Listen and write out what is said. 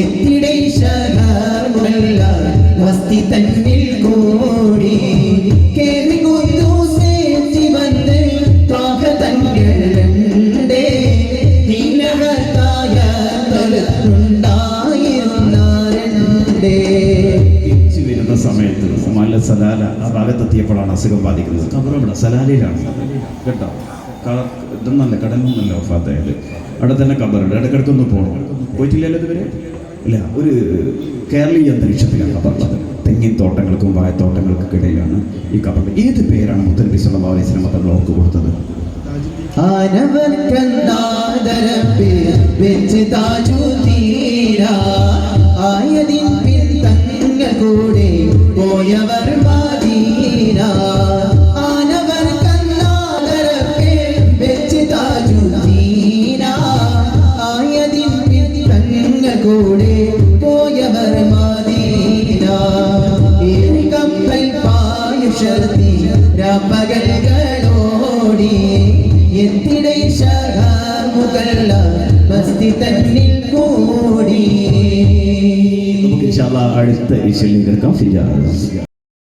എത്തിടൈ ശകാർമുല്ല വസ്തി തന്നിൽ കൂടി. കേറി കുത്തൂസേറ്റി വന്ന് ത്വാഹ തങ്ങളുണ്ടേ നീലകത്തായ തലത്തുണ്ടായിരുന്നാരണ്ടേ തിരിച്ചു വരുന്ന സമയത്ത് മല്ല സലാല ആ ഭാഗത്തെത്തിയപ്പോഴാണ് അസുഖം ബാധിക്കുന്നത്. കബറവിടെ സലാലയിലാണ്. കേട്ടോ? ഇതൊന്നല്ല കടലൊന്നല്ല ഒഫാത്തായത് അവിടെ തന്നെ കബറുണ്ട്. ഇടയ്ക്കിടയ്ക്കൊന്ന് പോകണം പോയിട്ടില്ലല്ലോ ഇതുവരെ? ഇല്ല ഒരു കേരളീയ അന്തരീക്ഷത്തിലാണ് കബറുള്ളത് തെങ്ങിൻ തോട്ടങ്ങൾക്കും വാഴത്തോട്ടങ്ങൾക്കും ഇടയിലാണ് ഈ കഥ ഏത് പേരാണ് മുത്തനബി സല്ലല്ലാഹു അലൈഹി വസല്ലം തങ്ങൾ ഓർക്ക് കൊടുത്തത്? ആയതിൻ പിൻ തങ്ങ കൂടെ പോയവർ കൂടെ പോയവർ ഏറി കപ്പൽ പായുഷർത്തി രാപ്പകലുകളോടി എത്തിടൈ ശകാമുകല്ല മസ്തി തന്നിൽ കൂടി നമുക്ക് അടുത്ത ഈശ്വരിലേക്ക് കേൾക്കാം. ഫിജാ